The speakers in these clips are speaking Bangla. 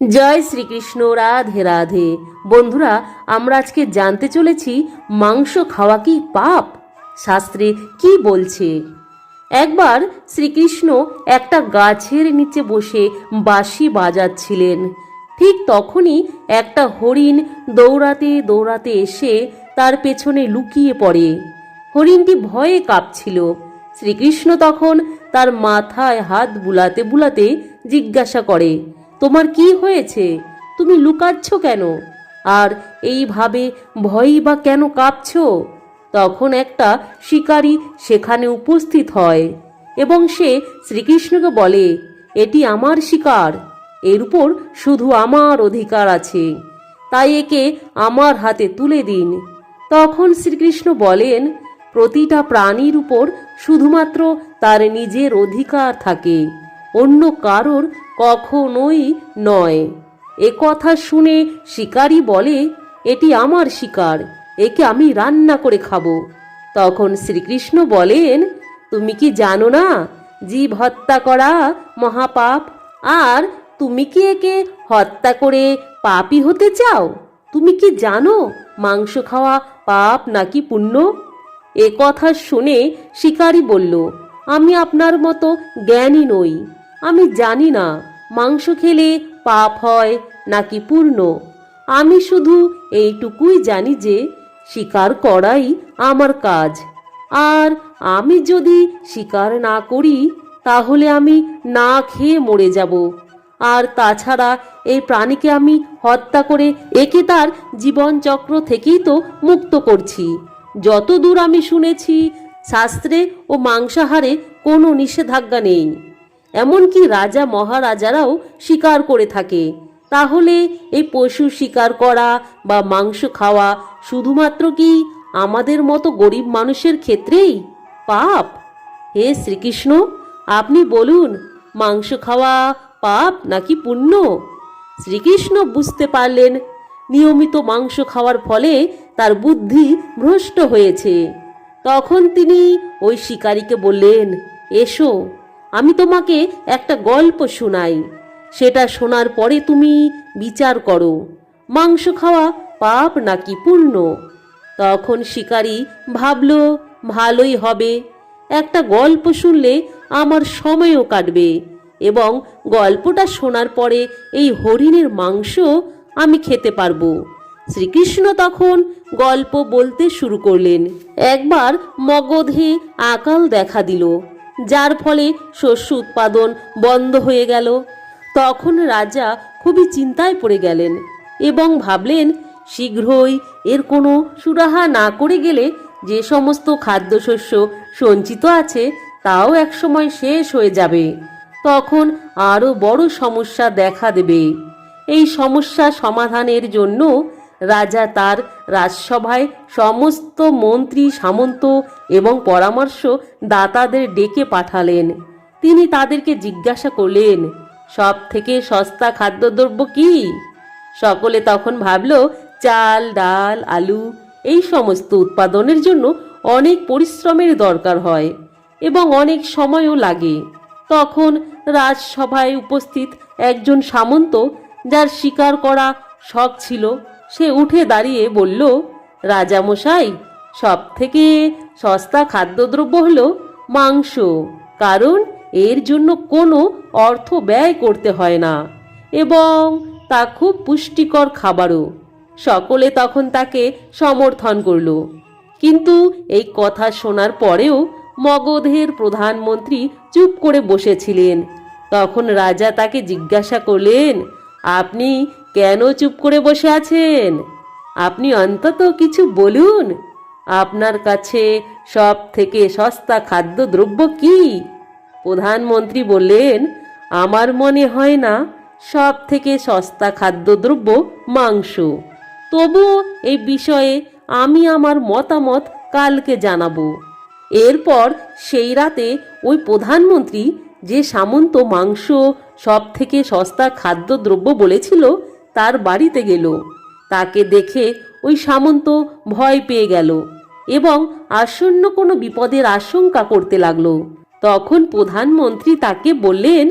জয় শ্রীকৃষ্ণ, রাধে রাধে। বন্ধুরা, আমরা আজকে জানতে চলেছি, মাংস খাওয়া কি পাপ? শাস্ত্রে কি বলছে? একবার শ্রীকৃষ্ণ একটা গাছের নিচে বসে বাঁশি বাজাচ্ছিলেন। ঠিক তখনই একটা হরিণ দৌড়াতে দৌড়াতে এসে তার পেছনে লুকিয়ে পড়ে। হরিণটি ভয়ে কাঁপছিল। শ্রীকৃষ্ণ তখন তার মাথায় হাত বুলাতে বুলাতে জিজ্ঞাসা করে তোমার কি হয়েছে? তুমি লুকাচ্ছ কেন? আর এইভাবে ভয়ই বা কেন কাঁপছ? তখন একটা শিকারী সেখানে উপস্থিত হয় এবং সে শ্রীকৃষ্ণকে বলে, এটি আমার শিকার। এর উপর শুধু আমার অধিকার আছে। তাই একে আমার হাতে তুলে দিন। তখন শ্রীকৃষ্ণ বলেন, প্রতিটা প্রাণীর উপর শুধুমাত্র তার নিজের অধিকার থাকে। অন্য কারোর কখনোই নয়। এ কথা শুনে শিকারী বলে, এটি আমার শিকার, একে আমি রান্না করে খাব। তখন শ্রীকৃষ্ণ বলেন, তুমি কি জানো না, জীব হত্যা করা মহাপাপ? আর তুমি কি একে হত্যা করে পাপী হতে চাও? তুমি কি জানো মাংস খাওয়া পাপ নাকি পুণ্য? এ কথা শুনে শিকারী বলল, আমি আপনার মতো জ্ঞানী নই। আমি জানি না মাংস খেলে পাপ হয় নাকি পূর্ণ। আমি শুধু এইটুকুই জানি যে শিকার করাই আমার কাজ। আর আমি যদি শিকার না করি, তাহলে আমি না খেয়ে মরে যাব। আর তাছাড়া এই প্রাণীকে আমি হত্যা করে একে তার জীবনচক্র থেকেই তো মুক্ত করছি। যতদূর আমি শুনেছি, শাস্ত্রে ও মাংসাহারে কোনো নিষেধাজ্ঞা নেই। এমনকি রাজা মহারাজারাও শিকার করে থাকে। তাহলে এই পশু শিকার করা বা মাংস খাওয়া শুধুমাত্র কি আমাদের মতো গরিব মানুষের ক্ষেত্রেই? পাপ। হে শ্রীকৃষ্ণ, আপনি বলুন, মাংস খাওয়া পাপ নাকি পুণ্য? শ্রীকৃষ্ণ বুঝতে পারলেন, নিয়মিত মাংস খাওয়ার ফলে তার বুদ্ধি ভ্রষ্ট হয়েছে। তখন তিনি ওই শিকারীকে বললেন, এসো। আমি তোমাকে একটা গল্প শোনাই। সেটা শোনার পরে তুমি বিচার করো। মাংস খাওয়া পাপ নাকি পূর্ণ? তখন শিকারী ভাবল, ভালোই হবে। একটা গল্প শুনলে আমার সময়ও কাটবে এবং গল্পটা শোনার পরে এই হরিণের মাংস আমি খেতে পারব। শ্রীকৃষ্ণ তখন গল্প বলতে শুরু করলেন। একবার মগধে আকাল দেখা দিল। যার ফলে শস্য উৎপাদন বন্ধ হয়ে গেল। তখন রাজা খুবই চিন্তায় পড়ে গেলেন এবং ভাবলেন, শীঘ্রই এর কোনো সুরাহা না করে গেলে যে সমস্ত খাদ্যশস্য সঞ্চিত আছে, তাও একসময় শেষ হয়ে যাবে। তখন আরও বড় সমস্যা দেখা দেবে। এই সমস্যা সমাধানের জন্য রাজা তার রাজসভায় সমস্ত মন্ত্রী, সামন্ত এবং পরামর্শ দাতাদের ডেকে পাঠালেন। তিনি তাদেরকে জিজ্ঞাসা করলেন সব থেকে সস্তা খাদ্যদ্রব্য কি? সকলে তখন ভাবল, চাল, ডাল, আলু, এই সমস্ত উৎপাদনের জন্য অনেক পরিশ্রমের দরকার হয় এবং অনেক সময়ও লাগে। তখন রাজসভায় উপস্থিত একজন সামন্ত, যার শিকার করা শখ ছিল সে উঠে দাঁড়িয়ে বলল, রাজামশাই সব থেকে সস্তা খাদ্যদ্রব্য হলো মাংস। কারণ এর জন্য কোনো অর্থ ব্যয় করতে হয় না এবং তা খুব পুষ্টিকর খাবারও। সকলে তখন তাকে সমর্থন করল। কিন্তু এই কথা শোনার পরেও মগধের প্রধানমন্ত্রী চুপ করে বসেছিলেন। তখন রাজা তাকে জিজ্ঞাসা করলেন, আপনি কেন চুপ করে বসে আছেন? আপনি অন্তত কিছু বলুন। আপনার কাছে সব থেকে সস্তা খাদ্যদ্রব্য কি? প্রধানমন্ত্রী বললেন, আমার মনে হয় না সব থেকে সস্তা খাদ্যদ্রব্য মাংস। তবু এই বিষয়ে আমি আমার মতামত কালকে জানাব। এরপর সেই রাতে ওই প্রধানমন্ত্রী যে সামন্ত মাংস সব থেকে সস্তা খাদ্যদ্রব্য বলেছিল তার বাড়িতে গেল। তাকে দেখে ওই সামন্ত ভয় পেয়ে গেল এবং আসন্ন কোনো বিপদের আশঙ্কা করতে লাগল। তখন প্রধানমন্ত্রী তাকে বললেন,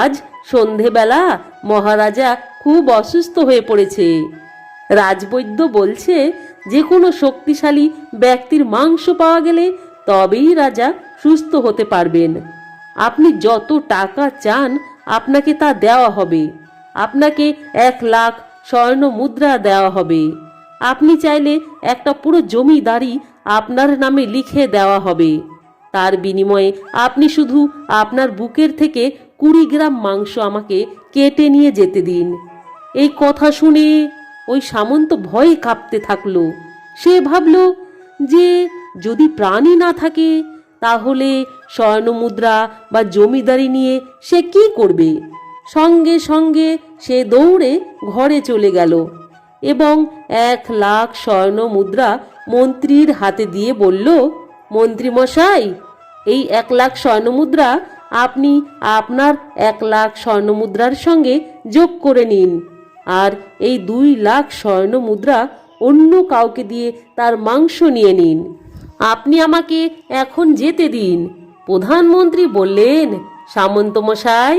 আজ সন্ধেবেলা মহারাজা খুব অসুস্থ হয়ে পড়েছে। রাজবৈদ্য বলছে, যে কোনো শক্তিশালী ব্যক্তির মাংস পাওয়া গেলে তবেই রাজা সুস্থ হতে পারবেন। আপনি যত টাকা চান, আপনাকে তা দেওয়া হবে। আপনাকে এক লাখ স্বর্ণ মুদ্রা দেওয়া হবে। আপনি চাইলে একটা পুরো জমিদারি আপনার নামে লিখে দেওয়া হবে। তার বিনিময়ে আপনি শুধু আপনার বুকের থেকে কুড়ি গ্রাম মাংস আমাকে কেটে নিয়ে যেতে দিন। এই কথা শুনে ওই সামন্ত ভয়ে কাঁপতে থাকল। সে ভাবল যে যদি প্রাণী না থাকে, তাহলে স্বর্ণমুদ্রা বা জমিদারি নিয়ে সে কি করবে? সঙ্গে সঙ্গে সে দৌড়ে ঘরে চলে গেল এবং এক লাখ স্বর্ণ মুদ্রা মন্ত্রীর হাতে দিয়ে বলল, মন্ত্রী মশাই, এই এক লাখ স্বর্ণ মুদ্রা আপনি আপনার এক লাখ স্বর্ণ মুদ্রার সঙ্গে যোগ করে নিন। আর এই দুই লাখ স্বর্ণ মুদ্রা অন্য কাউকে দিয়ে তার মাংস নিয়ে নিন। আপনি আমাকে এখন যেতে দিন। প্রধানমন্ত্রী বললেন সামন্তমশাই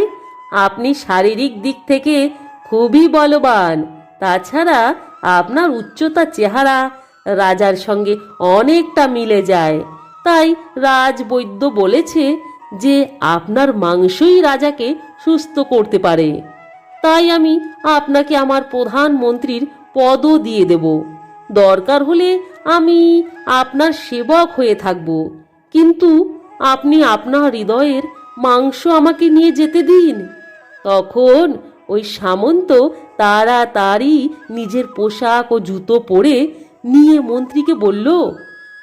আপনি শারীরিক দিক থেকে খুবই বলবান। তাছাড়া আপনার উচ্চতা চেহারা রাজার সঙ্গে অনেকটা মিলে যায়। তাই রাজবৈদ্য বলেছে যে, আপনার মাংসই রাজাকে সুস্থ করতে পারে। তাই আমি আপনাকে আমার প্রধানমন্ত্রীর পদও দিয়ে দেব। দরকার হলে আমি আপনার সেবক হয়ে থাকব। কিন্তু আপনি আপনার হৃদয়ের মাংস আমাকে নিয়ে যেতে দিন। তখন ওই সামন্ত তাড়াতাড়ি নিজের পোশাক ও জুতো পরে নিয়ে মন্ত্রীকে বলল,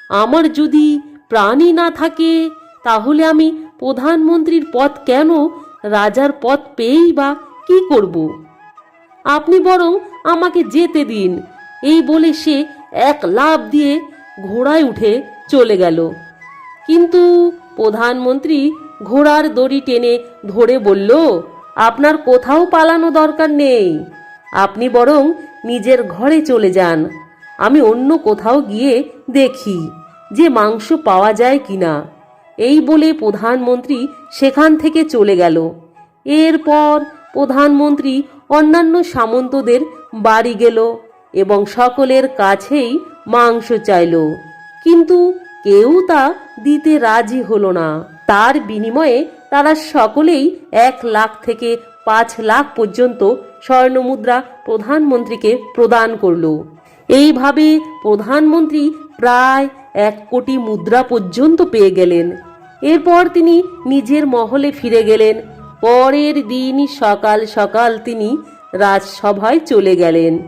আমার যদি প্রাণী না থাকে, তাহলে আমি প্রধানমন্ত্রীর পদ কেন, রাজার পদ পেয়েই বা কি করব? আপনি বরং আমাকে যেতে দিন। এই বলে সে এক লাভ দিয়ে ঘোড়ায় উঠে চলে গেল। কিন্তু প্রধানমন্ত্রী ঘোড়ার দড়ি টেনে ধরে বলল আপনার কোথাও পালানো দরকার নেই। আপনি বরং নিজের ঘরে চলে যান। আমি অন্য কোথাও গিয়ে দেখি যে মাংস পাওয়া যায় কিনা। এই বলে প্রধানমন্ত্রী সেখান থেকে চলে গেল। এরপর প্রধানমন্ত্রী অন্যান্য সামন্তদের বাড়ি গেল এবং সকলের কাছেই মাংস চাইল। কিন্তু কেউ তা দিতে রাজি হলো না। তার বিনিময়ে তারা সকলেই এক লাখ থেকে পাঁচ লাখ পর্যন্ত স্বর্ণমুদ্রা প্রধানমন্ত্রীকে প্রদান করল। এইভাবে প্রধানমন্ত্রী প্রায় এক কোটি মুদ্রা পর্যন্ত পেয়ে গেলেন। এরপর তিনি নিজের মহলে ফিরে গেলেন। পরের দিন সকাল সকাল তিনি রাজসভায় চলে গেলেন।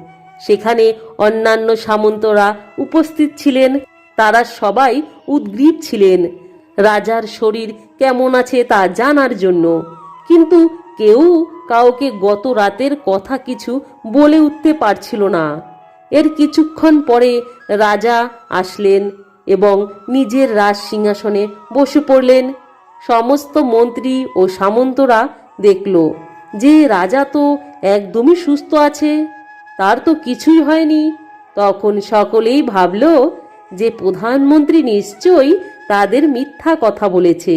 সেখানে অন্যান্য সামন্তরা উপস্থিত ছিলেন। তারা সবাই উদ্গ্রীব ছিলেন। রাজার শরীর কেমন আছে তা জানার জন্য। কিন্তু কেউ কাউকে গত রাতের কথা কিছু বলে উঠতে পারছিল না। এর কিছুক্ষণ পরে রাজা আসলেন এবং নিজের রাজ সিংহাসনে বসে পড়লেন। সমস্ত মন্ত্রী ও সামন্তরা দেখল যে রাজা তো একদমই সুস্থ আছে। তার তো কিছুই হয়নি। তখন সকলেই ভাবল যে প্রধানমন্ত্রী নিশ্চয়ই তাদের মিথ্যা কথা বলেছে।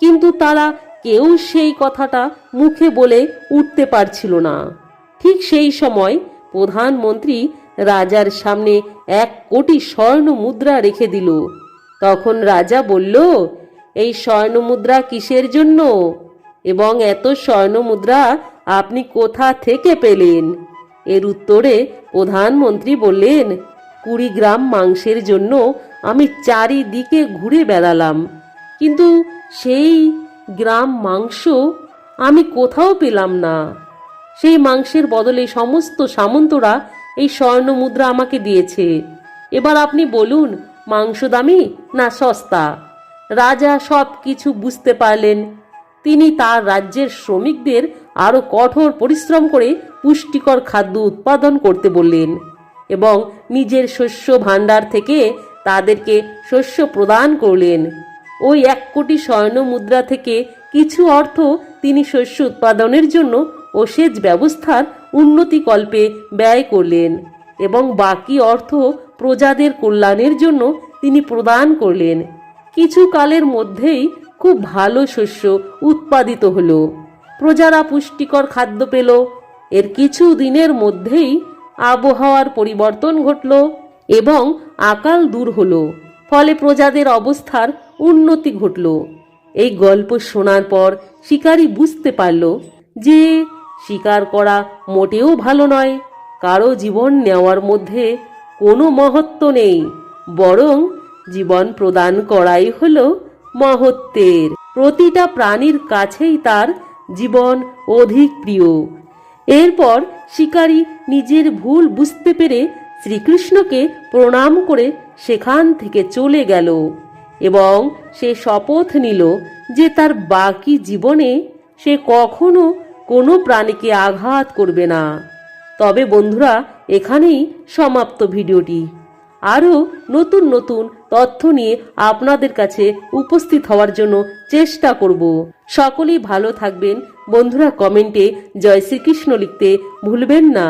কিন্তু তারা কেউ সেই কথাটা মুখে বলে উঠতে পারছিল না। ঠিক সেই সময় প্রধানমন্ত্রী রাজার সামনে এক কোটি স্বর্ণ মুদ্রা রেখে দিল। তখন রাজা বলল, এই স্বর্ণ মুদ্রা কিসের জন্য? এবং এত স্বর্ণ মুদ্রা আপনি কোথা থেকে পেলেন? এর উত্তরে প্রধানমন্ত্রী বললেন কুড়ি গ্রাম মাংসের জন্য আমি চারিদিকে ঘুরে বেড়ালাম। কিন্তু সেই গ্রাম মাংস আমি কোথাও পেলাম না। সেই মাংসের বদলে সমস্ত সামন্তরা এই স্বর্ণ মুদ্রা আমাকে দিয়েছে। এবার আপনি বলুন, মাংস দামি না সস্তা? রাজা সব কিছু বুঝতে পারলেন। তিনি তার রাজ্যের শ্রমিকদের আরও কঠোর পরিশ্রম করে পুষ্টিকর খাদ্য উৎপাদন করতে বললেন। এবং নিজের শস্য ভাণ্ডার থেকে তাদেরকে শস্য প্রদান করলেন। ওই এক কোটি স্বর্ণ মুদ্রা থেকে কিছু অর্থ তিনি শস্য উৎপাদনের জন্য ও সেচ ব্যবস্থার উন্নতিকল্পে ব্যয় করলেন এবং বাকি অর্থ প্রজাদের কল্যাণের জন্য তিনি প্রদান করলেন। কিছু কালের মধ্যেই খুব ভালো শস্য উৎপাদিত হলো। প্রজারা পুষ্টিকর খাদ্য পেল। এর কিছু দিনের মধ্যেই আবহাওয়ার পরিবর্তন ঘটল এবং আকাল দূর হল। ফলে প্রজাদের অবস্থার উন্নতি ঘটল। এই গল্প শোনার পর শিকারী বুঝতে পারল যে শিকার করা মোটেও ভালো নয়। কারও জীবন নেওয়ার মধ্যে কোনো মহত্ব নেই, বরং জীবন প্রদান করাই হল মহত্বের। প্রতিটা প্রাণীর কাছেই তার জীবন অধিক প্রিয়। এরপর শিকারী নিজের ভুল বুঝতে পেরে শ্রীকৃষ্ণকে প্রণাম করে সেখান থেকে চলে গেল এবং সে শপথ নিল যে তার বাকি জীবনে সে কখনো কোনো প্রাণীকে আঘাত করবে না। তবে বন্ধুরা, এখানেই সমাপ্ত ভিডিওটি। আরও নতুন নতুন তথ্য নিয়ে আপনাদের কাছে উপস্থিত হওয়ার জন্য চেষ্টা করব। সকলেই ভালো থাকবেন বন্ধুরা কমেন্টে জয় শ্রীকৃষ্ণ লিখতে ভুলবেন না।